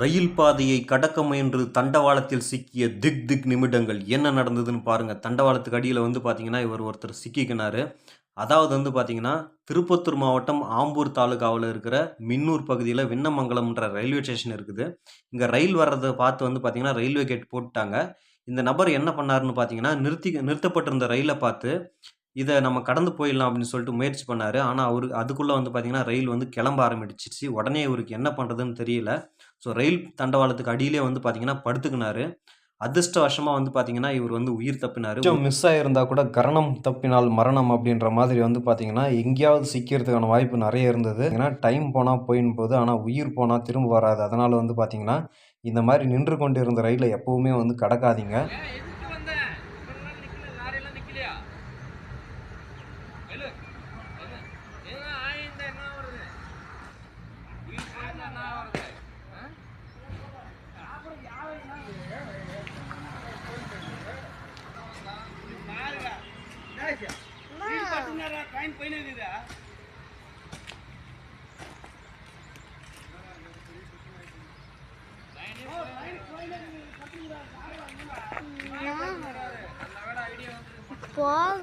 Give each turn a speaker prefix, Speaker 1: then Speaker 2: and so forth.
Speaker 1: ரயில் பாதையை கடக்க முயன்று தண்டவாளத்தில் சிக்கிய திக் திக் நிமிடங்கள் என்ன நடந்ததுன்னு பாருங்கள் தண்டவாளத்துக்கு அடியில் வந்து பார்த்தீங்கன்னா இவர் ஒருத்தர் சிக்கிக்கினார். அதாவது வந்து பார்த்தீங்கன்னா திருப்பத்தூர் மாவட்டம் ஆம்பூர் தாலுகாவில் இருக்கிற மின்னூர் பகுதியில் விண்ணமங்கலம்ன்ற ரயில்வே ஸ்டேஷன் இருக்குது. இங்கே ரயில் வர்றதை பார்த்து வந்து பார்த்தீங்கன்னா ரயில்வே கேட் போட்டுட்டாங்க. இந்த நபர் என்ன பண்ணாருன்னு பார்த்தீங்கன்னா நிறுத்தி நிறுத்தப்பட்டிருந்த ரயிலை பார்த்து இதை நம்ம கடந்து போயிடலாம் அப்படின்னு சொல்லிட்டு முயற்சி பண்ணார். ஆனால் அவருக்கு அதுக்குள்ளே வந்து பார்த்தீங்கன்னா ரயில் வந்து கிளம்ப ஆரம்பிச்சிச்சு உடனே இவருக்கு என்ன பண்ணுறதுன்னு தெரியல. ஸோ ரயில் தண்டவாளத்துக்கு அடியிலே வந்து பார்த்தீங்கன்னா படுத்துக்கினாரு அதிர்ஷ்டவசமாக வந்து பார்த்தீங்கன்னா இவர் வந்து உயிர் தப்பினார்
Speaker 2: மிஸ் ஆகிருந்தா கூட கரணம் தப்பினால் மரணம் அப்படின்ற மாதிரி வந்து பார்த்தீங்கன்னா எங்கேயாவது சிக்கிறதுக்கான வாய்ப்பு நிறைய இருந்தது ஏன்னா டைம் போனால் போயின்னு போகுது ஆனால் உயிர் போனால் திரும்ப வராது அதனால் வந்து பார்த்தீங்கன்னா இந்த மாதிரி நின்று கொண்டு இருந்த ரயிலை எப்போவுமே வந்து கடக்காதீங்க
Speaker 3: வேளை ஐடியா வந்து
Speaker 4: போ